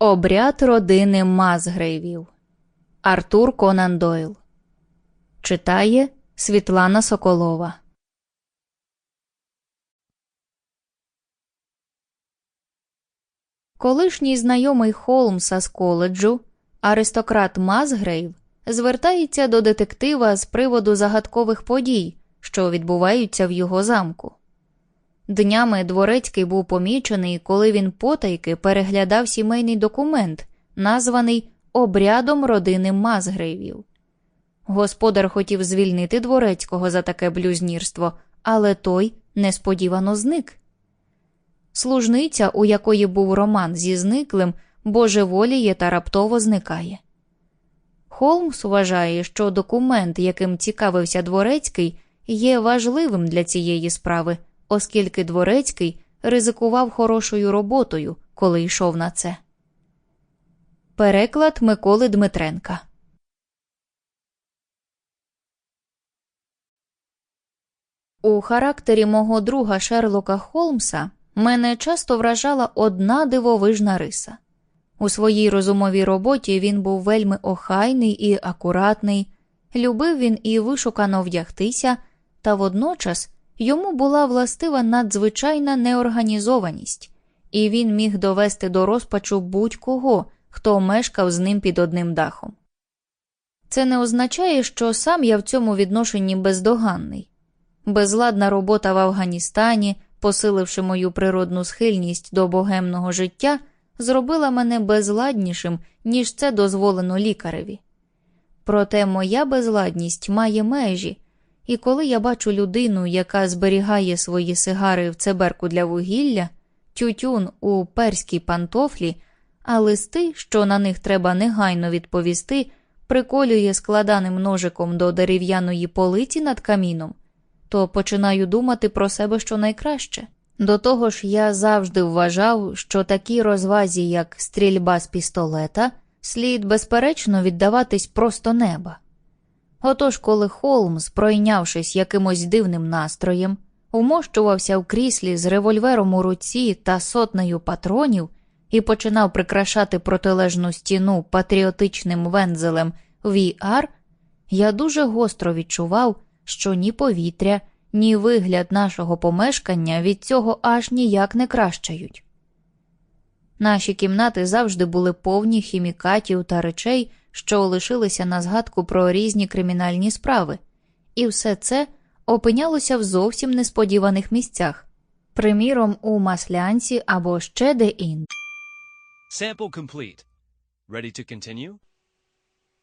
Обряд родини Мазгрейвів. Артур Конан Дойл. Читає Світлана Соколова. Колишній знайомий Холмса з коледжу, аристократ Мазгрейв, звертається до детектива з приводу загадкових подій, що відбуваються в його замку. Днями дворецький був помічений, коли він потайки переглядав сімейний документ, названий обрядом родини Мазгрейвів. Господар хотів звільнити дворецького за таке блюзнірство, але той несподівано зник. Служниця, у якої був роман зі зниклим, божеволіє та раптово зникає. Холмс вважає, що документ, яким цікавився дворецький, є важливим для цієї справи, оскільки дворецький ризикував хорошою роботою, коли йшов на це. Переклад Миколи Дмитренка У характері мого друга Шерлока Холмса мене часто вражала одна дивовижна риса. У своїй розумовій роботі він був вельми охайний і акуратний, любив він і вишукано вдягтися, та водночас йому була властива надзвичайна неорганізованість, і він міг довести до розпачу будь-кого, хто мешкав з ним під одним дахом. Це не означає, що сам я в цьому відношенні бездоганний. Безладна робота в Афганістані, посиливши мою природну схильність до богемного життя, зробила мене безладнішим, ніж це дозволено лікареві. Проте моя безладність має межі, і коли я бачу людину, яка зберігає свої сигари в цеберку для вугілля, тютюн у перській пантофлі, а листи, що на них треба негайно відповісти, приколює складаним ножиком до дерев'яної полиці над каміном, то починаю думати про себе що найкраще. До того ж, я завжди вважав, що такій розвазі, як стрільба з пістолета, слід безперечно віддаватись просто неба. Отож, коли Холмс, пройнявшись якимось дивним настроєм, умощувався в кріслі з револьвером у руці та сотнею патронів і починав прикрашати протилежну стіну патріотичним вензелем VR, я дуже гостро відчував, що ні повітря, ні вигляд нашого помешкання від цього аж ніяк не кращають. Наші кімнати завжди були повні хімікатів та речей, що лишилися на згадку про різні кримінальні справи, і все це опинялося в зовсім несподіваних місцях, приміром, у маслянці або ще де інде. Sample complete. Ready to continue?